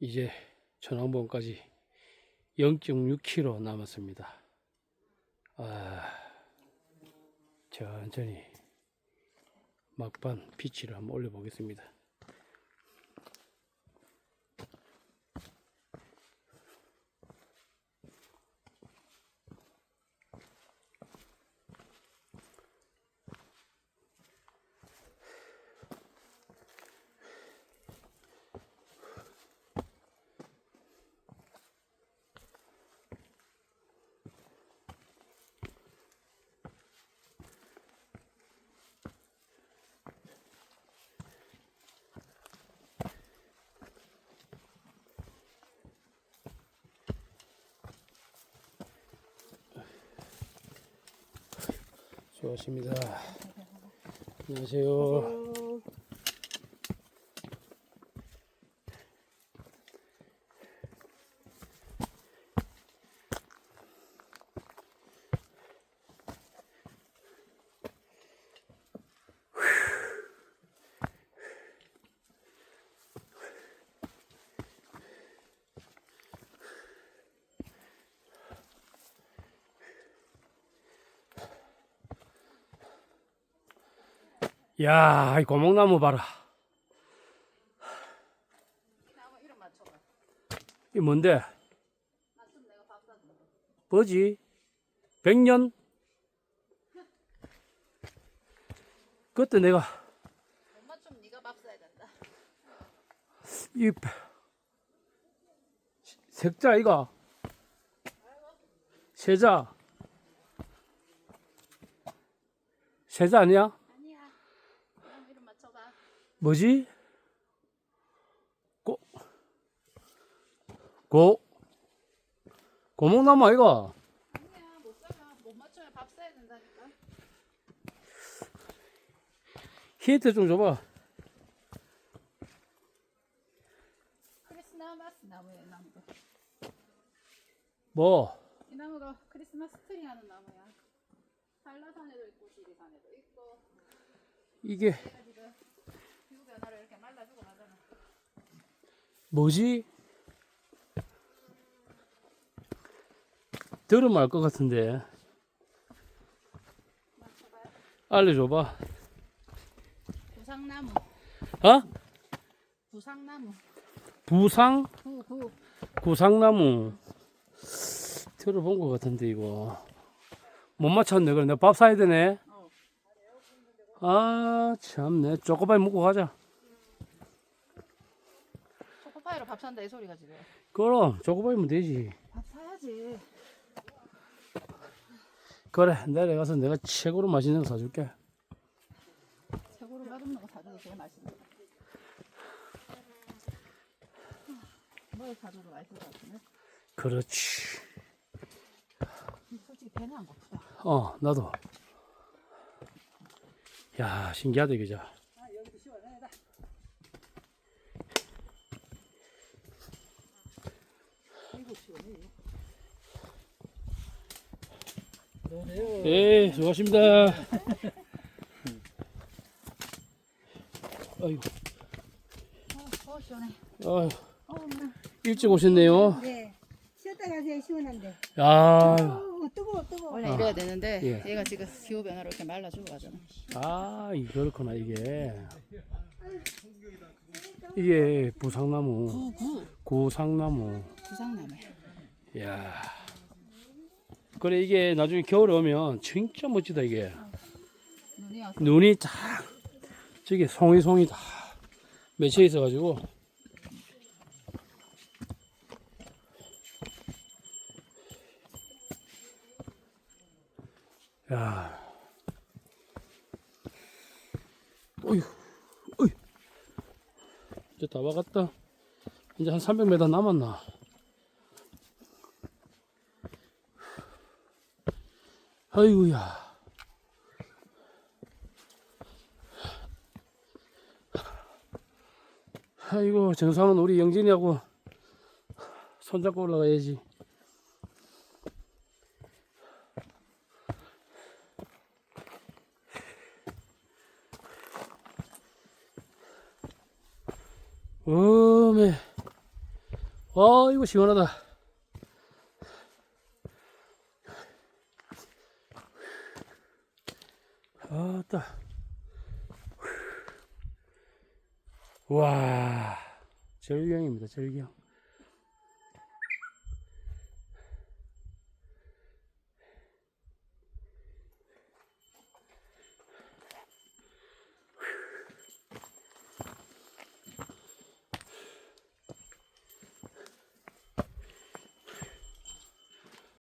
이제 천왕봉까지 0.6km 남았습니다. 아, 천천히 막판 피치를 한번 올려보겠습니다. 수고하십니다. 안녕하세요. 야, 이 고목나무 봐라. 이 뭔데? 뭐지? 백년? 그때 내가 엄마 좀 네가 밥 써야 된다. 이 색자 이가 세자 세자 아니야? 아니야. 그럼 이름 맞춰봐. 뭐지? 고, 고, 고목나무 아이가? 아니야 못 써요. 못 맞추면 밥 써야 된다니까. 힌트 좀 줘봐. 크리스마스 나무야 이 나무도. 뭐? 이 나무가 크리스마스 트리 하는 나무야. 한라산에도 있고 지리산에도 있고. 이게 변화를 이렇게 말라주고 하잖아. 뭐지? 들으면 알 것 같은데. 알려줘봐. 부상나무. 어? 부상나무. 부상? 구구. 구상나무. 들어본 것 같은데, 이거. 못 맞췄네. 그래, 내가 밥 사야 되네. 어. 아, 참네. 쪼꼬바이 먹고 가자. 초코파이로 밥 산다 이 소리가 지금. 그럼, 쪼꼬바이면 되지. 밥 사야지. 그래, 내려가서 내가 최고로 맛있는 거 사줄게. 최고로 맛없는 거 사줘도 제일 맛있는 거. 뭘 사줘도 맛있을 것 같은데? 그렇지. 솔직히 배는 안 고프다. 어, 나도. 야, 신기하다, 네, 수고하십니다. 아이고, 어, 어 시원해. 아유, 어, 엄마. 일찍 오셨네요. 네. 쉬었다 가세요, 시원한데. 야, 어, 뜨거워, 뜨거워. 원래 이래야 되는데 예. 얘가 지금 기후 변화로 이렇게 말라주고 가잖아. 아, 이렇구나, 이게. 이게 부상나무, 구구 구상나무. 구상나무야. 야. 그래 이게 나중에 겨울에 오면 진짜 멋지다 이게. 눈이 와서 눈이 다 저기 송이 송이 다 맺혀 있어 가지고 야. 어휴. 어휴. 이제 다 와갔다. 이제 한 300m 남았나? 아이고야. 아이고 정상은 우리 영진이하고 손잡고 올라가야지. 어메 아, 이거 시원하다. 아따. 와, 절경입니다, 절경.